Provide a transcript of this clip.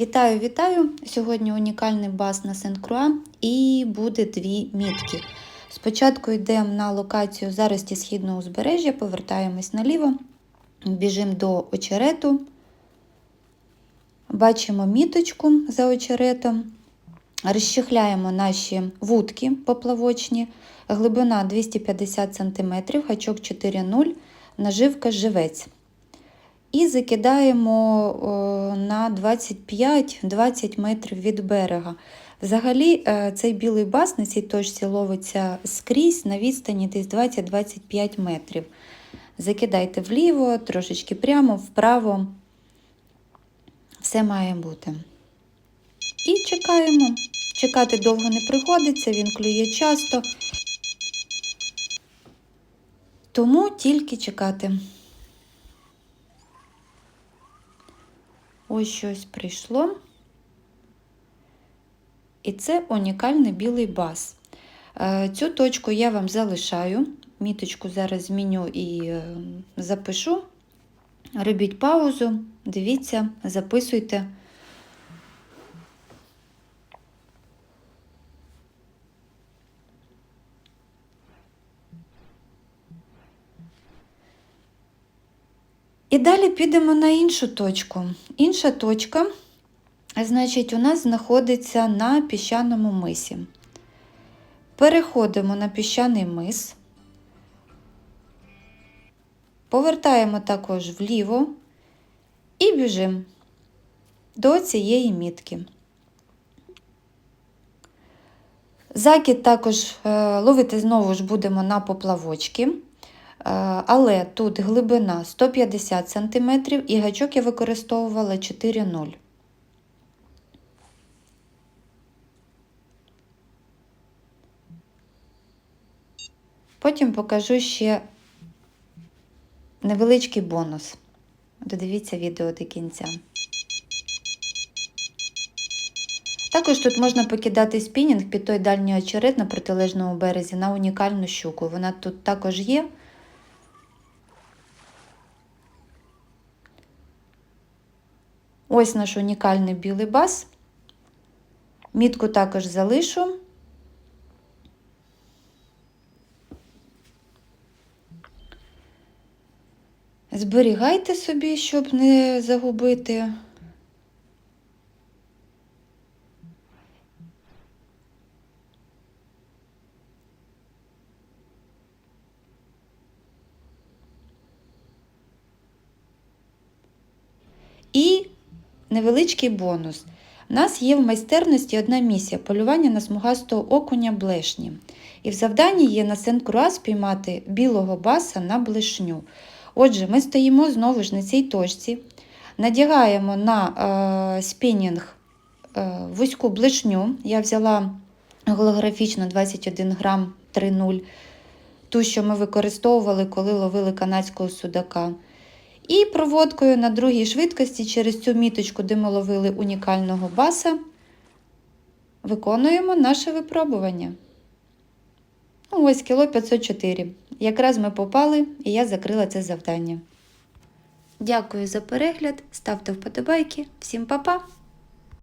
Вітаю, вітаю! Сьогодні унікальний бас на Сен-Круа і буде дві мітки. Спочатку йдемо на локацію зарості східного узбережжя, повертаємось наліво, біжимо до очерету, бачимо міточку за очеретом, розчехляємо наші вудки поплавочні, глибина 250 см, гачок 4,0, наживка живець. І закидаємо о, на 25-20 метрів від берега. Взагалі, е, цей білий бас на цій точці ловиться скрізь на відстані десь 20-25 метрів. Закидайте вліво, трошечки прямо, вправо. Все має бути. І чекаємо. Чекати довго не приходиться, він клює часто. Тому тільки чекати. Ось щось прийшло. І це унікальний білий бас. Е, Цю точку я вам залишаю. Міточку зараз зміню і е, запишу. Робіть паузу, дивіться, записуйте. І далі підемо на іншу точку. Інша точка, значить, у нас знаходиться на піщаному мисі. Переходимо на піщаний мис, повертаємо також вліво і біжимо до цієї мітки. Закид також е, ловити знову ж будемо на поплавочки. Але тут глибина 150 см і гачок я використовувала 4,0. Потім покажу ще невеличкий бонус. Додивіться відео до кінця. Також тут можна покидати спінінг під той дальній очерет на протилежному березі на унікальну щуку. Вона тут також є. Ось наш унікальний білий бас. Мітку також залишу. Зберігайте собі, щоб не загубити. І невеличкий бонус. У нас є в майстерності одна місія полювання на смугастого окуня блешні. І в завданні є на Сен-Круа спіймати білого баса на блешню. Отже, ми стоїмо знову ж на цій точці, надягаємо на е, спінінг е, вузьку блешню. Я взяла голографічно 21 грам 3,0, ту, що ми використовували, коли ловили канадського судака. І проводкою на другій швидкості через цю міточку, де ми ловили унікального баса, виконуємо наше випробування. Ну, ось кіло 504. Якраз ми попали, і я закрила це завдання. Дякую за перегляд, ставте вподобайки. Всім па-па!